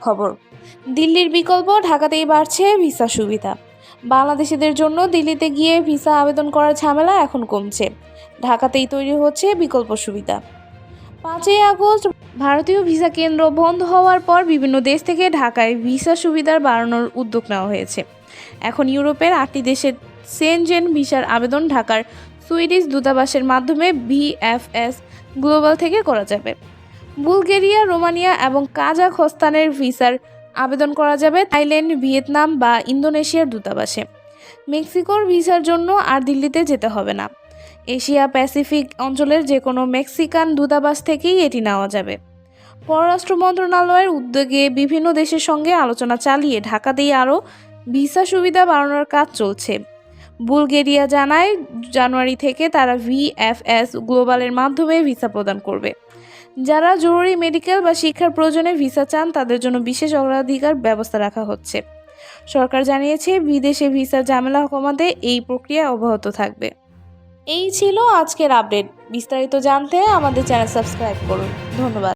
খবর। দিল্লির বিকল্প, ঢাকাতেই বাড়ছে ভিসা সুবিধা। বাংলাদেশিদের জন্য দিল্লিতে গিয়ে ভিসা আবেদন করার ঝামেলা এখন কমছে। ঢাকাতেই তৈরি হচ্ছে বিকল্প সুবিধা। পাঁচই আগস্ট, ভারতীয় ভিসা কেন্দ্র বন্ধ হওয়ার পর বিভিন্ন দেশ থেকে ঢাকায় ভিসা সুবিধার বাড়ানোর উদ্যোগ নেওয়া হয়েছে। এখন ইউরোপের আটটি দেশের সেনজেন ভিসার আবেদন ঢাকার সুইডিশ দূতাবাসের মাধ্যমে ভিএফএস গ্লোবাল থেকে করা যাবে। বুলগেরিয়া, রোমানিয়া এবং কাজাখস্তানের ভিসার আবেদন করা যাবে থাইল্যান্ড, ভিয়েতনাম বা ইন্দোনেশিয়ার দূতাবাসে। মেক্সিকোর ভিসার জন্য আর দিল্লিতে যেতে হবে না। এশিয়া প্যাসিফিক অঞ্চলের যে কোনো মেক্সিকান দূতাবাস থেকেই এটি নেওয়া যাবে। পররাষ্ট্র মন্ত্রণালয়ের উদ্যোগে বিভিন্ন দেশের সঙ্গে আলোচনা চালিয়ে ঢাকাতেই আরও ভিসা সুবিধা বাড়ানোর কাজ চলছে। বুলগেরিয়া জানায়, জানুয়ারি থেকে তারা ভিএফএস গ্লোবালের মাধ্যমে ভিসা প্রদান করবে। যারা জরুরি মেডিকেল বা শিক্ষার প্রয়োজনে ভিসা চান, তাদের জন্য বিশেষ অগ্রাধিকার ব্যবস্থা রাখা হচ্ছে। সরকার জানিয়েছে, বিদেশে ভিসা ঝামেলা কমাতে এই প্রক্রিয়া অব্যাহত থাকবে। এই ছিল আজকের আপডেট। বিস্তারিত জানতে আমাদের চ্যানেল সাবস্ক্রাইব করুন। ধন্যবাদ।